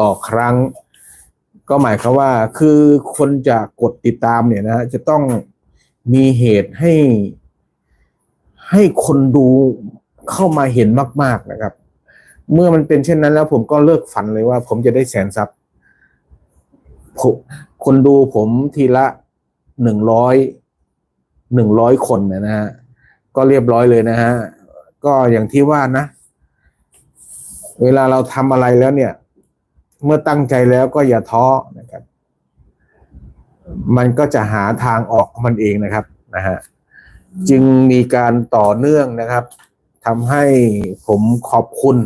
ต่อครั้ง ก็หมายความว่าคือคนจะกดติดตามเนี่ยนะฮะจะต้องมีเหตุให้ ให้คนดูเข้ามาเห็นมาก ๆนะครับ เมื่อมันเป็นเช่นนั้นแล้วผมก็เลิกฝันเลยว่า ผมจะได้แสนซับคนดูผมทีละหนึ่งร้อยหนึ่งร้อยคนนะฮะก็เรียบร้อยเลยนะฮะ ก็อย่างที่ว่านะ เวลาเราทำอะไรแล้วเนี่ย เมื่อตั้งใจแล้วก็อย่าท้อนะครับ มันก็จะหาทางออกมันเองนะครับนะฮะจึงมีการต่อเนื่องนะครับทำให้ผมขอบคุณ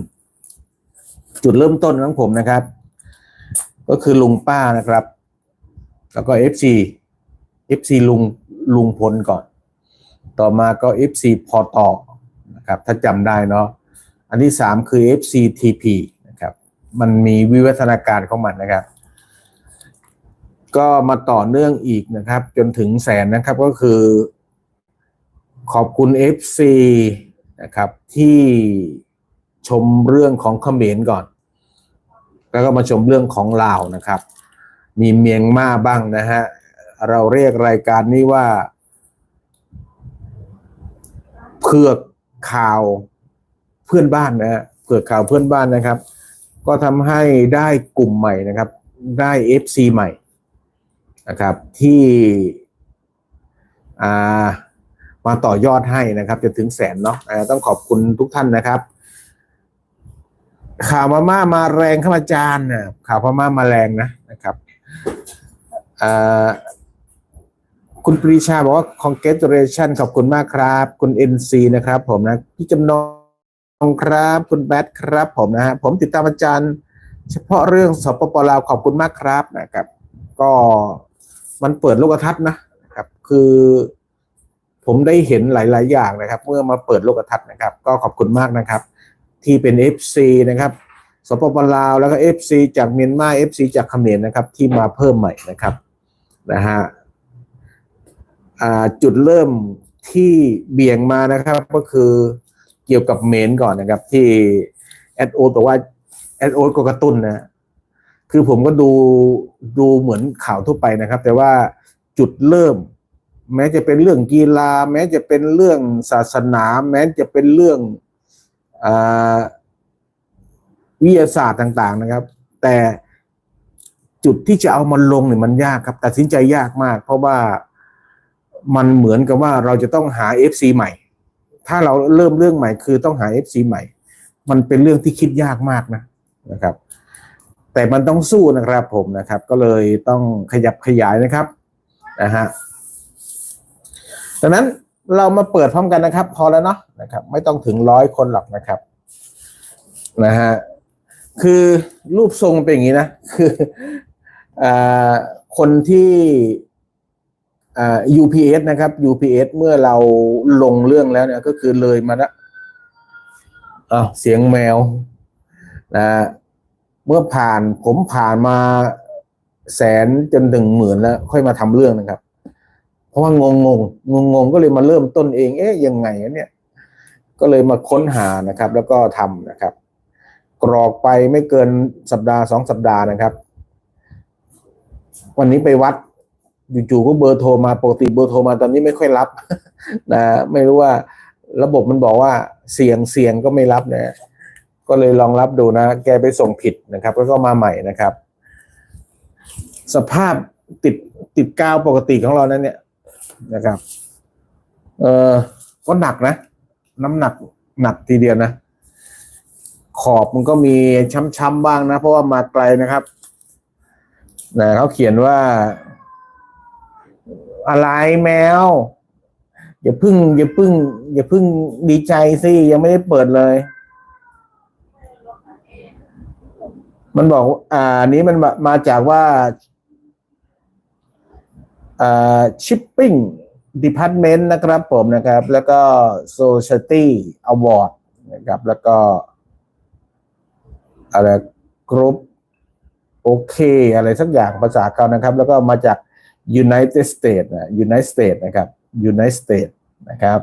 จุดเริ่มต้นของผมนะครับ ก็คือลุงป้านะครับ แล้วก็ FC FC ลุงลุงพลก่อน ต่อมาก็ FC พอต่อนะครับ ถ้าจำได้เนาะอันที่สามคือ FC TP มันมีวิวัฒนาการของมันนะครับ ก็มาต่อเนื่องอีกนะครับ จนถึงแสนนะครับก็คือ ขอบคุณ FC นะครับ ที่ชมเรื่องของเขมรก่อน แล้วก็มาชมเรื่องของลาวนะครับ มีเมียงมาบ้างนะฮะเราเรียกรายการนี้ว่าเผือกข่าวเพื่อนบ้านนะฮะเผือกข่าวเพื่อนบ้านนะครับ ก็ทำให้ได้กลุ่มใหม่นะครับ ได้ FC ใหม่นะครับที่มาต่อยอดให้นะครับจนถึงแสนเนาะต้องขอบคุณทุกท่านนะครับข่าวมาม่ามาแรงข้ามาจานนะข่าวพม่ามาแรงนะนะครับคุณปรีชาบอกว่า congratulation ขอบคุณมากครับ คุณ NC นะครับผมนะพี่จำนง ครับ คุณแบทครับผมนะฮะผมติดตามอาจารย์ เฉพาะเรื่องสปปลาวขอบคุณมากครับนะครับ ก็มันเปิดโลกทัศน์นะครับ คือผมได้เห็นหลาย ๆ อย่างนะครับ เมื่อมาเปิดโลกทัศน์นะครับ ก็ขอบคุณมากนะครับ ที่เป็น FC นะครับสปปลาวแล้วก็ FC จากเมียนมา FC จากเขมรนะครับ ที่มาเพิ่มใหม่นะครับนะฮะจุดเริ่มที่เบี่ยงมานะครับก็คือ เกี่ยวกับเมนก่อนนะครับ ที่แอดโอบอกว่าแอดโอก็กระตุ้นนะคือผมก็ดูดูเหมือนข่าวทั่วไปนะครับ แต่ว่าจุดเริ่ม แม้จะเป็นเรื่องกีฬา แม้จะเป็นเรื่องศาสนา แม้จะเป็นเรื่องอวิทยาศาสตร์ต่าง ๆ นะครับ แต่จุดที่จะเอามันลงเนี่ยมันยากครับตัดสินใจยากมาก เพราะว่ามันเหมือนกับว่าเราจะต้องหา FC ใหม่ ถ้าเราเริ่มเรื่องใหม่คือต้องหา FC ใหม่ มันเป็นเรื่องที่คิดยากมากนะนะครับ แต่มันต้องสู้นะครับผมนะครับ ก็เลยต้องขยับขยายนะครับนะฮะดังนั้นเรามาเปิดพร้อมกันนะครับ พอแล้วเนาะนะครับ ไม่ต้องถึงร้อยคนหรอกนะครับนะฮะคือรูปทรงเป็นอย่างนี้นะ คืออ่าคนที่ UPS นะครับ UPS เมื่อเราลงเรื่องแล้วเนี่ยก็คือเลยมาล้วอ้าวเสียงแมวนะเมื่อผ่านผมผ่านมาแสนจนถึงหมื่นแล้ว ค่อยมาทำเรื่องนะครับ เพราะว่างงงงงงงก็เลยมาเริ่มต้นเอง เอ๊ะยังไงเนี่ย ก็เลยมาค้นหานะครับ แล้วก็ทำนะครับ กรอกไปไม่เกินสัปดาห์สองสัปดาห์นะครับ วันนี้ไปวัด จู่ๆก็เบอร์โทรมาปกติเบอร์โทรมาตอนนี้ไม่ค่อยรับนะไม่รู้ว่าระบบมันบอกว่าเสียงเสียงก็ไม่รับนะก็เลยลองรับดูนะ แกไปส่งผิดนะครับแล้วก็มาใหม่นะครับ สภาพติดติดกาวปกติของเรานั้นเนี่ยนะครับ เออก็หนักนะ น้ำหนักหนักทีเดียวนะ ขอบมันก็มีช้ำๆบ้างนะ เพราะว่ามาไกลนะครับนะเขาเขียนว่า อะไรแมว อย่าพึ่ง อย่าพึ่ง อย่าพึ่งดีใจสิยังไม่ได้เปิดเลย มันบอก อ่า นี้มันมาจากว่าอ่า shipping department นะครับผมนะครับ แล้วก็ society award นะครับ แล้วก็อะไร group โอเค อะไรสักอย่างภาษาเขานะครับ แล้วก็มาจาก United States นะ United States นะครับ United States นะครับ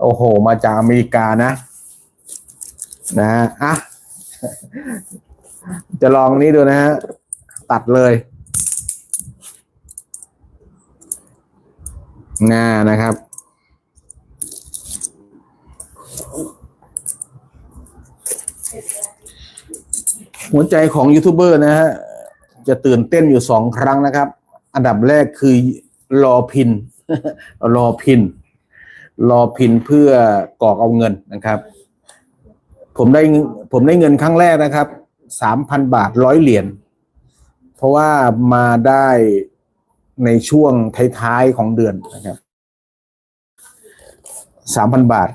โอ้โห มาจากอเมริกานะ นะอะจะลองนี้ดูนะฮะ ตัดเลยหน้านะครับ หัวใจของยูทูบเบอร์นะฮะ จะตื่นเต้นอยู่สองครั้งนะครับ อันดับแรกคือรอพิน รอพิน รอพินเพื่อกรอกเอาเงินนะครับ ผมได้ผมได้เงินครั้งแรกนะครับสามพันบาทร้อยเหรียญเพราะว่ามาได้ในช่วงท้ายๆของเดือนนะครับสามพันบาท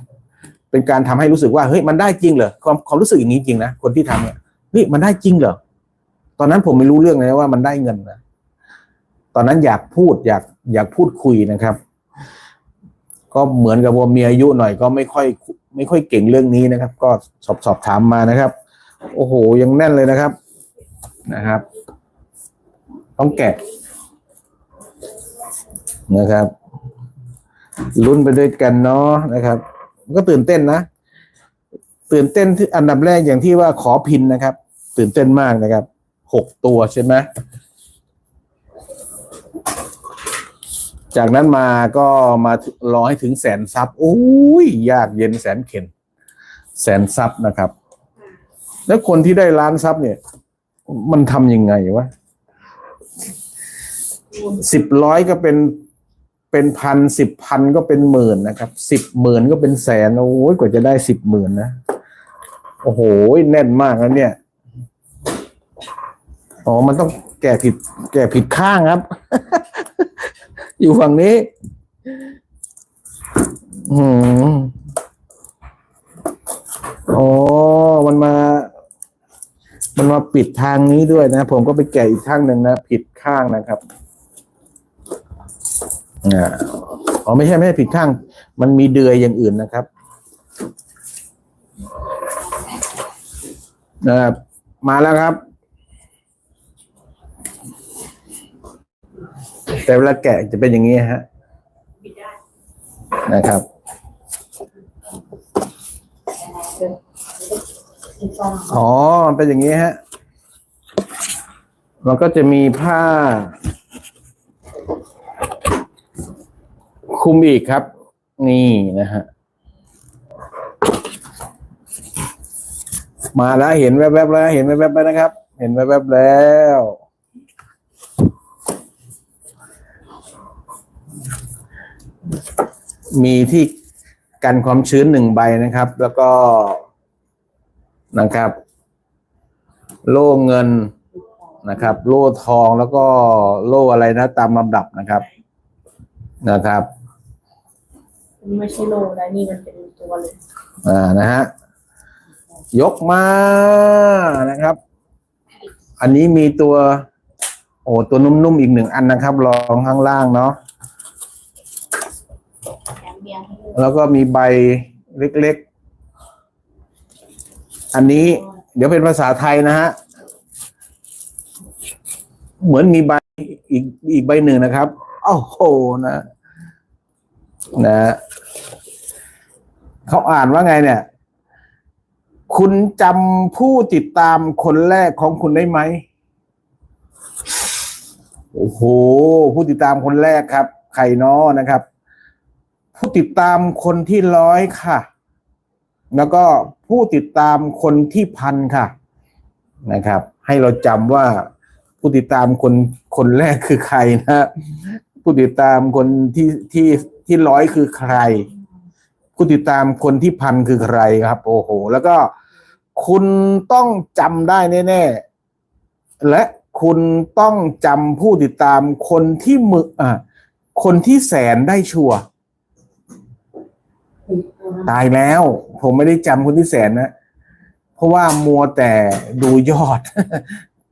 เป็นการทำให้รู้สึกว่าเฮ้ยมันได้จริงเหรอความความรู้สึกอย่างนี้จริงนะคนที่ทำเนี่ยเฮ้ยมันได้จริงเหรอตอนนั้นผมไม่รู้เรื่องเลยว่ามันได้เงินนะ ตอนนั้นอยากพูดอยากอยากพูดคุยนะครับ ก็เหมือนกับว่ามีอายุหน่อยก็ไม่ค่อยไม่ค่อยเก่งเรื่องนี้นะครับ ก็สอบสอบถามมานะครับ โอ้โหยังแน่นเลยนะครับนะครับ ต้องแกะนะครับลุ้นไปด้วยกันเนาะนะครับ ก็ตื่นเต้นนะ ตื่นเต้นที่อันดับแรกอย่างที่ว่าขอพินนะครับ ตื่นเต้นมากนะครับหกตัวใช่ไหม จากนั้นมาก็มารอให้ถึงแสนซับโอ้ยยากเย็นแสนเข็นแสนซับนะครับ แล้วคนที่ได้ล้านซับเนี่ย มันทำยังไงวะสิบร้อยก็เป็นเป็นพันสิบพันก็เป็นหมื่นนะครับสิบหมื่นก็เป็นแสนโอ้ยกว่าจะได้สิบหมื่นนะโอ้โหแน่นมากนะเนี่ยอ๋อมันต้องแก่ผิด แก่ผิดข้างครับ อยู่ฝั่งนี้อืมอ๋อ มันมา มันมาปิดทางนี้ด้วยนะ ผมก็ไปแกะอีกข้างหนึ่งนะ ผิดข้างนะครับอ๋อไม่ใช่ไม่ใช่ผิดข้าง มันมีเดือยอย่างอื่นนะครับนะครับมาแล้วครับ แต่เวลาแกะจะเป็นอย่างนี้ฮะนะครับ อ๋อเป็นอย่างนี้ฮะมันก็จะมีผ้าคลุมอีกครับ นี่นะฮะมาแล้วเห็นแวบๆแล้ว เห็นแวบๆแล้วนะครับ เห็นแวบๆแล้ว มีที่กันความชื้นหนึ่งใบนะครับ แล้วก็นะครับ โล่เงินนะครับ โล่ทองแล้วก็โล่อะไรนะ ตามลำดับนะครับ นะครับอันนี้ไม่ใช่โลนะนี่มันเป็นตัวเลยอ่านะฮะยกมานะครับ อันนี้มีตัว โอ้ตัวนุ่มๆอีกหนึ่งอันนะครับรองข้างล่างเนาะ แถมเบียร์ให้ด้วย แล้วก็มีใบเล็กๆ อันนี้เดี๋ยวเป็นภาษาไทยนะฮะ เหมือนมีใบอีกอีกใบหนึ่งนะครับโอ้โหนะ นะเขาอ่านว่าไงเนี่ย คุณจำผู้ติดตามคนแรกของคุณได้ไหมโอ้โห ผู้ติดตามคนแรกครับ ใครน้อนะครับ ผู้ติดตามคนที่ร้อยค่ะ แล้วก็ผู้ติดตามคนที่พันค่ะ นะครับ ให้เราจำว่าผู้ติดตามคนคนแรกคือใครนะผู้ติดตามคนที่ที่ที่ร้อยคือใคร ผู้ติดตามคนที่พันคือใครครับ โอ้โห แล้วก็คุณต้องจำได้แน่ๆ และคุณต้องจำผู้ติดตามคนที่มืออ่าคนที่แสนได้ชัวร์ ตายแล้ว ผมไม่ได้จำคนที่แสนนะ เพราะว่ามัวแต่ดูยอด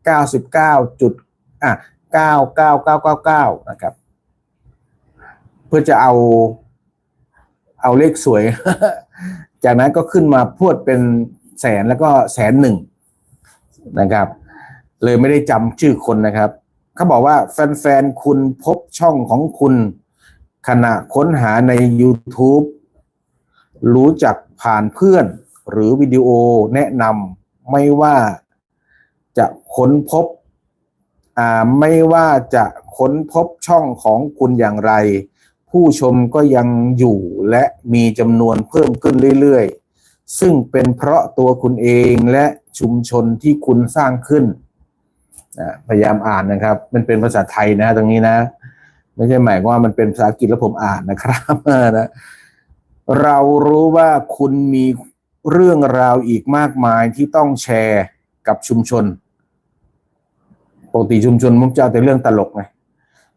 เก้าสิบเก้าจุดอะเก้าเก้าเก้าเก้าเก้านะครับ เพื่อจะเอา เอาเลขสวย จากนั้นก็ขึ้นมาพวดเป็นแสนแล้วก็แสนหนึ่งนะครับ เลยไม่ได้จำชื่อคนนะครับเขาบอกว่าแฟนๆ คุณพบช่องของคุณ ขณะค้นหาใน YouTube รู้จักผ่านเพื่อน หรือวิดีโอแนะนำไม่ว่าจะค้นพบอ่าไม่ว่าจะค้นพบช่องของคุณอย่างไร ผู้ชมก็ยังอยู่และมีจำนวนเพิ่มขึ้นเรื่อยๆ ซึ่งเป็นเพราะตัวคุณเองและชุมชนที่คุณสร้างขึ้นพยายามอ่านนะครับ มันเป็นภาษาไทยนะตรงนี้นะ ไม่ใช่หมายว่ามันเป็นภาษาอังกฤษแล้วผมอ่านนะครับนะ เรารู้ว่าคุณมีเรื่องราวอีกมากมายที่ต้องแชร์กับชุมชนปกติชุมชนมุกจะเอาแต่เรื่องตลกไง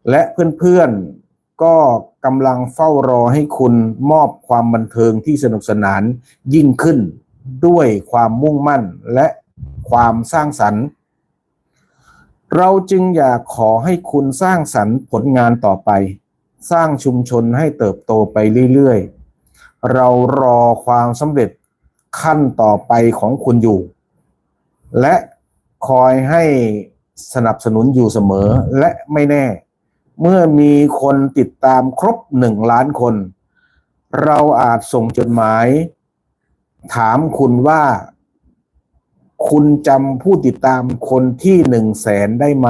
และเพื่อนๆก็กำลังเฝ้ารอให้คุณมอบความบันเทิงที่สนุกสนานยิ่งขึ้นด้วยความมุ่งมั่นและความสร้างสรรค์ เราจึงอยากขอให้คุณสร้างสรรค์ผลงานต่อไป สร้างชุมชนให้เติบโตไปเรื่อยๆ เรารอความสำเร็จขั้นต่อไปของคุณอยู่ และคอยให้สนับสนุนอยู่เสมอและไม่แน่ เมื่อมีคนติดตามครบหนึ่งล้านคน เราอาจส่งจดหมาย ถามคุณว่า คุณจำผู้ติดตามคนที่หนึ่งแสนได้ไหม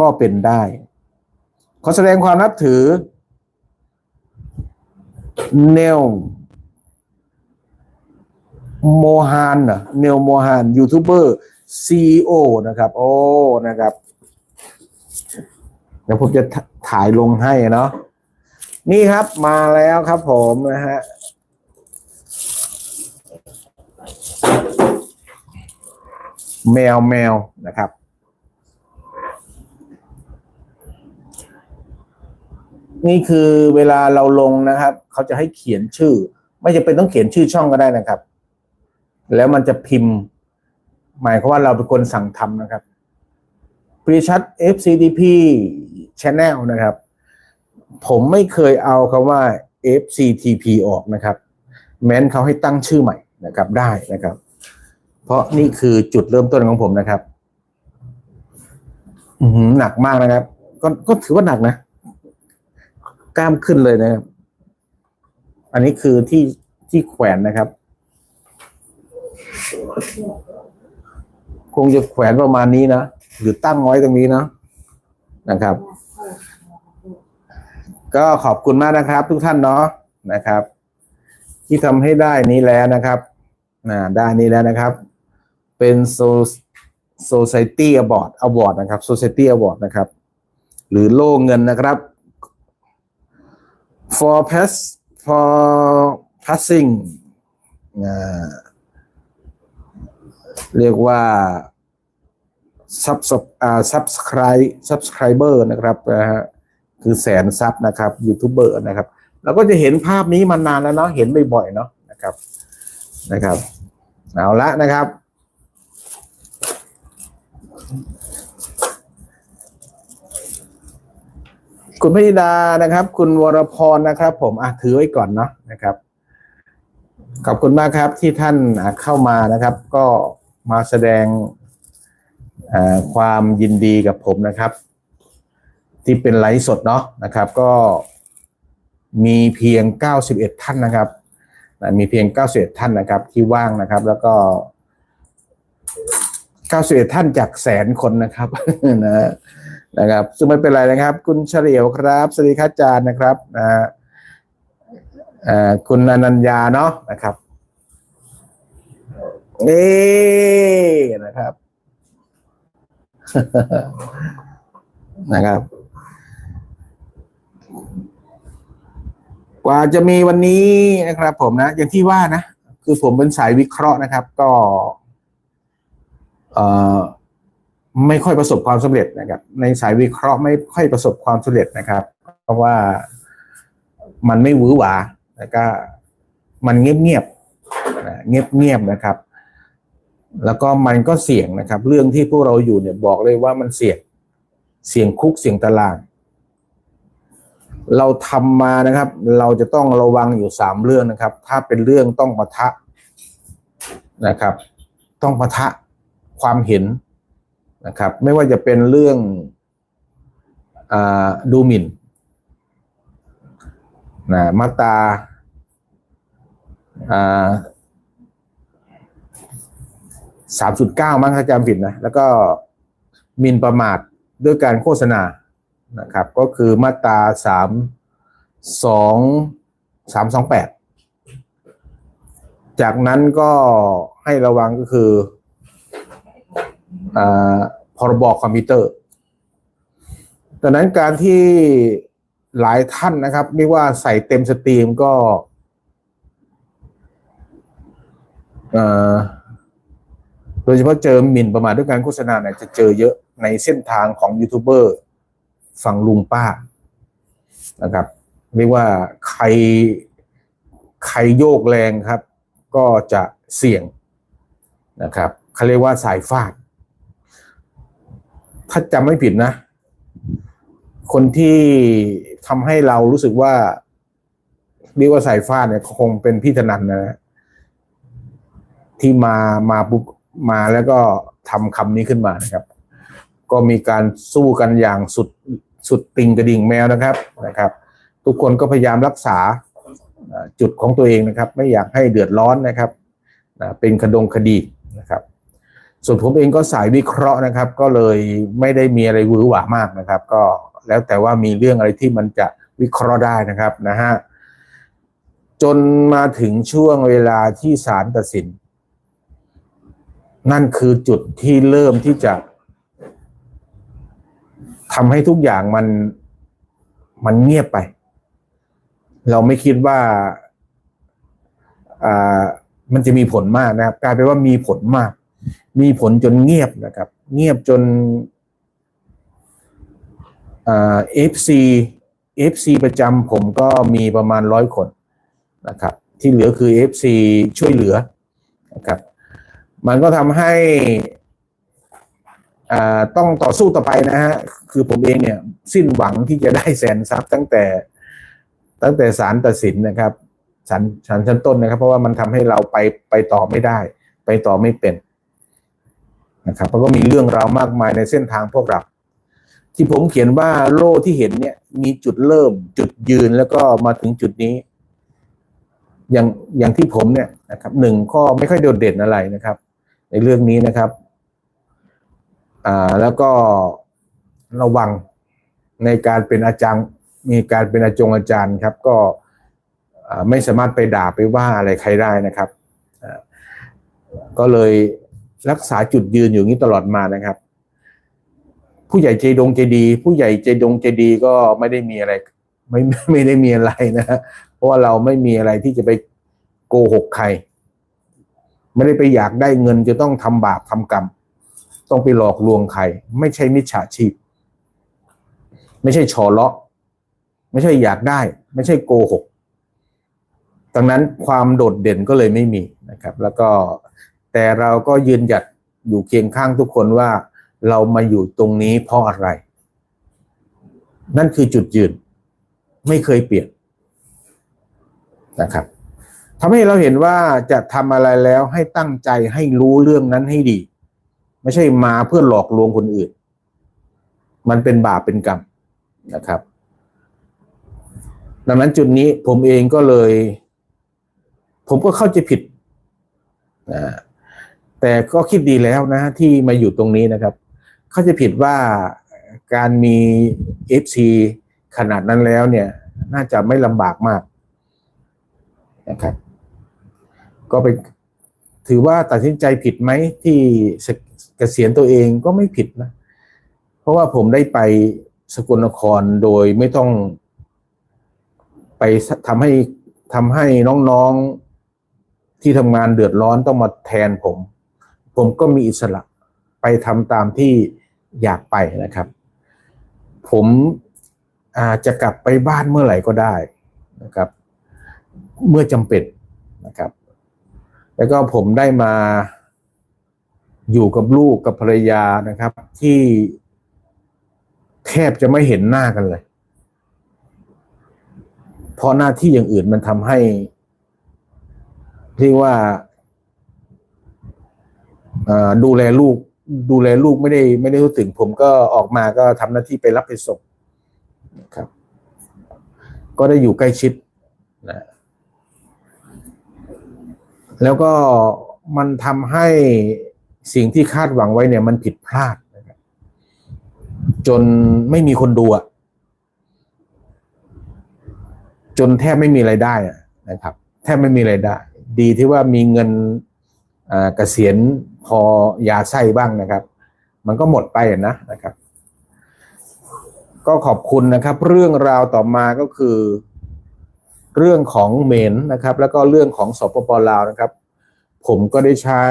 ก็เป็นได้ ขอแสดงความนับถือ เนลโมฮานนะเนลโมฮานยูทูบเบอร์ซีโอนะครับ โอ้นะครับเดี๋ยวผมจะถถ่ายลงให้เนาะนี่ครับมาแล้วครับผมนะฮะแมวแมวนะครับ นี่คือเวลาเราลงนะครับ เขาจะให้เขียนชื่อ ไม่จำเป็นต้องเขียนชื่อช่องก็ได้นะครับ แล้วมันจะพิมพ์ หมายความว่าเราเป็นคนสั่งทำนะครับปริชัด FCDP Channel นะครับ ผมไม่เคยเอาคำว่า FCTP ออกนะครับ แม้นเขาให้ตั้งชื่อใหม่นะครับได้นะครับ เพราะนี่คือจุดเริ่มต้นของผมนะครับอือหือหนักมากนะครับ ก็ก็ถือว่าหนักนะ กล้ามขึ้นเลยนะครับ อันนี้คือที่ที่แขวนนะครับ คงจะแขวนประมาณนี้นะหรือตั้งไว้ตรงนี้นะนะครับ ก็ขอบคุณมากนะครับ ทุกท่านเนาะนะครับ ที่ทำให้ได้นี้แล้วนะครับนะได้นี้แล้วนะครับ เป็นโซ Society Award Award นะครับ Society Award นะครับ หรือโล่เงินนะครับ for pass for passing เรียกว่าซับอ่า subscribe subscriber นะครับนะฮะคือแสนซับนะครับยูทูบเบอร์นะครับเราก็จะเห็นภาพนี้มานานแล้วเนาะเห็นบ่อยๆเนาะนะครับนะครับ เอาละนะครับ คุณพิดานะครับ คุณวรพรนะครับ ผมอะถือไว้ก่อนเนาะนะครับ ขอบคุณมากครับที่ท่านเข้ามานะครับ ก็มาแสดงความยินดีกับผมนะครับ ที่เป็นไลฟ์สดเนาะนะครับ ก็มีเพียง 91 ท่านนะครับมีเพียง 91 ท่านนะครับ ที่ว่างนะครับ แล้วก็ 91 ท่านจากแสนคนนะครับนะ นะครับ ซึ่งไม่เป็นไรนะครับ คุณเฉลียวครับสวัสดีครับอาจารย์นะครับนะฮะเอ่อคุณอนัญญาเนาะนะครับนี่นะครับ นะครับ กว่าจะมีวันนี้นะครับ ผมนะ อย่างที่ว่านะ คือผมเป็นสายวิเคราะห์นะครับ ก็ เอ่อ ไม่ค่อยประสบความสำเร็จนะครับ ในสายวิเคราะห์ไม่ค่อยประสบความสำเร็จนะครับ เพราะว่ามันไม่หวือหวาแล้วก็มันเงียบๆนะเงียบๆนะครับ แล้วก็มันก็เสี่ยงนะครับ เรื่องที่พวกเราอยู่เนี่ยบอกเลยว่ามันเสี่ยงเสี่ยงคุกเสี่ยงตาราง เราทำมานะครับ เราจะต้องระวังอยู่สามเรื่องนะครับ ถ้าเป็นเรื่องต้องปะทะนะครับ ต้องปะทะความเห็น นะครับ ไม่ว่าจะเป็นเรื่องอดูหมิ่นนะมาตาสามจุดเก้ามั้งถ้าจำผิดนะ แล้วก็มินประมาทด้วยการโฆษณานะครับ ก็คือมาตราสามสองสามสองแปดจากนั้นก็ให้ระวังก็คือ พรบคอมพิวเตอร์ ดังนั้นการที่หลายท่านนะครับเรียกว่าใส่เต็มสตรีมก็เอ่อโดยเฉพาะเจอหมิ่นประมาทด้วยการโฆษณาเนี่ยจะเจอเยอะในเส้นทางของยูทูบเบอร์ฝั่งลุงป้านะครับเรียกว่าใครใครโยกแรงครับ ก็จะเสี่ยงนะครับเขาเรียกว่าสายฟาด ถ้าจำไม่ผิดนะ คนที่ทำให้เรารู้สึกว่าเรียกว่าสายฟาดเนี่ยคงเป็นพี่ธนันนะ ที่มามาปุ๊บมาแล้วก็ทำคำนี้ขึ้นมานะครับ ก็มีการสู้กันอย่างสุดสุดติงกระดิ่งแมวนะครับนะครับ ทุกคนก็พยายามรักษาจุดของตัวเองนะครับ ไม่อยากให้เดือดร้อนนะครับเป็นคดงคดีนะครับ ส่วนผมเองก็สายวิเคราะห์นะครับ ก็เลยไม่ได้มีอะไรวือหวามากนะครับ ก็แล้วแต่ว่ามีเรื่องอะไรที่มันจะวิเคราะห์ได้นะครับนะฮะจนมาถึงช่วงเวลาที่ศาลตัดสิน นั่นคือจุดที่เริ่มที่จะทำให้ทุกอย่างมันมันเงียบไป เราไม่คิดว่าอ่ามันจะมีผลมากนะครับกลายเป็นว่ามีผลมาก มีผลจนเงียบนะครับ เงียบจนเอ่า FC FC ประจำผมก็มีประมาณร้อยคนนะครับ ที่เหลือคือ FC ช่วยเหลือนะครับ มันก็ทำให้อ่าต้องต่อสู้ต่อไปนะฮะ คือผมเองเนี่ย สิ้นหวังที่จะได้แสนทรัพย์ตั้งแต่ตั้งแต่ศาลตัดสินนะครับศาลศาลชั้นต้นนะครับ เพราะว่ามันทำให้เราไปไปต่อไม่ได้ ไปต่อไม่เป็น นะครับเพราะว่ามีเรื่องราวมากมายในเส้นทางพวกเรา ที่ผมเขียนว่าโล่ที่เห็นเนี่ย มีจุดเริ่ม จุดยืนแล้วก็มาถึงจุดนี้ อย่างอย่างที่ผมเนี่ยนะครับหนึ่งข้อไม่ค่อยโดดเด่นอะไรนะครับ ในเรื่องนี้นะครับ อ่าแล้วก็ระวังในการเป็นอาจารย์ มีการเป็นอาจงอาจารย์ครับ ก็ไม่สามารถไปด่าไปว่าอะไรใครได้นะครับก็เลย รักษาจุดยืนอยู่อย่างนี้ตลอดมานะครับ ผู้ใหญ่ใจดงใจดี ผู้ใหญ่ใจดงใจดีก็ไม่ได้มีอะไร ไม่ไม่ได้มีอะไรนะเพราะว่าเราไม่มีอะไรที่จะไปโกหกใคร ไม่ได้ไปอยากได้เงินจะต้องทำบาปทำกรรม ต้องไปหลอกลวงใคร ไม่ใช่มิจฉาชีพ ไม่ใช่ฉอเลาะ ไม่ใช่อยากได้ ไม่ใช่โกหกดังนั้นความโดดเด่นก็เลยไม่มีนะครับ แล้วก็ แต่เราก็ยืนหยัดอยู่เคียงข้างทุกคนว่าเรามาอยู่ตรงนี้เพราะอะไร นั่นคือจุดยืน ไม่เคยเปลี่ยนนะครับทำให้เราเห็นว่าจะทำอะไรแล้วให้ตั้งใจให้รู้เรื่องนั้นให้ดี ไม่ใช่มาเพื่อหลอกลวงคนอื่น มันเป็นบาปเป็นกรรมนะครับ ดังนั้นจุดนี้ผมเองก็เลย ผมก็เข้าใจผิดนะ แต่ก็คิดดีแล้วนะที่มาอยู่ตรงนี้นะครับ เขาใจผิดว่าการมี FC ขนาดนั้นแล้วเนี่ย น่าจะไม่ลำบากมากนะครับ ก็เป็นถือว่าตัดสินใจผิดไหมที่เกษียณตัวเองก็ไม่ผิดนะ เพราะว่าผมได้ไปสกลนครโดยไม่ต้องไปทำให้ทำให้น้องๆที่ทำงานเดือดร้อนต้องมาแทนผม ผมก็มีอิสระไปทำตามที่อยากไปนะครับ ผมอาจจะกลับไปบ้านเมื่อไหร่ก็ได้นะครับ เมื่อจำเป็นนะครับ แล้วก็ผมได้มาอยู่กับลูกกับภรรยานะครับ ที่แทบจะไม่เห็นหน้ากันเลย เพราะหน้าที่อย่างอื่นมันทำให้เรียกว่าอ่า ดูแลลูก ดูแลลูกไม่ได้ไม่ได้รู้ถึง ผมก็ออกมาก็ทำหน้าที่ไปรับไปส่งครับ ก็ได้อยู่ใกล้ชิดนะแล้วก็มันทำให้สิ่งที่คาดหวังไว้เนี่ย มันผิดพลาดนะครับจนไม่มีคนดูอะจนแทบไม่มีไรายได้นะครับ แทบไม่มีไรายได้ ดีที่ว่ามีเงินเกษียณ พอยาไส้บ้างนะครับ มันก็หมดไปนะนะครับ ก็ขอบคุณนะครับ เรื่องราวต่อมาก็คือ เรื่องของเมนนะครับ แล้วก็เรื่องของสปปลาวนะครับ ผมก็ได้ใช้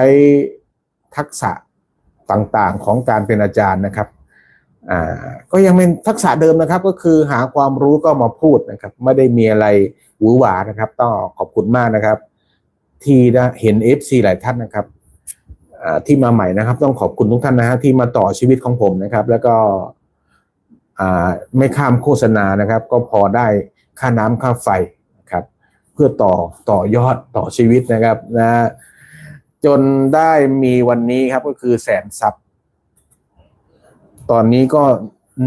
ทักษะต่างๆของการเป็นอาจารย์นะครับอ่าก็ยังเป็นทักษะเดิมนะครับก็คือหาความรู้ก็มาพูดนะครับ ไม่ได้มีอะไรหวือหวานะครับ ต้องขอบคุณมากนะครับ ที่เห็น FC หลายท่านนะครับ ที่มาใหม่นะครับ ต้องขอบคุณทุกท่านนะฮะที่มาต่อชีวิตของผมนะครับ แล้วก็ไม่ข้ามโฆษณานะครับ ก็พอได้ค่าน้ำค่าไฟนะครับ เพื่อต่อต่อยอดต่อชีวิตนะครับนะจนได้มีวันนี้ครับก็คือแสนซับตอนนี้ก็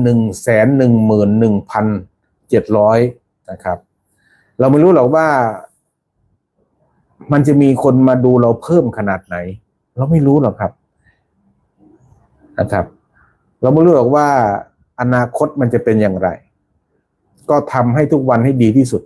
หนึ่งแสนหนึ่งหมื่นหนึ่งพันเจ็ดร้อยนะครับ เราไม่รู้หรอกว่า มันจะมีคนมาดูเราเพิ่มขนาดไหน เราไม่รู้หรอกครับนะครับ เราไม่รู้หรอกว่าอนาคตมันจะเป็นอย่างไร ก็ทำให้ทุกวันให้ดีที่สุด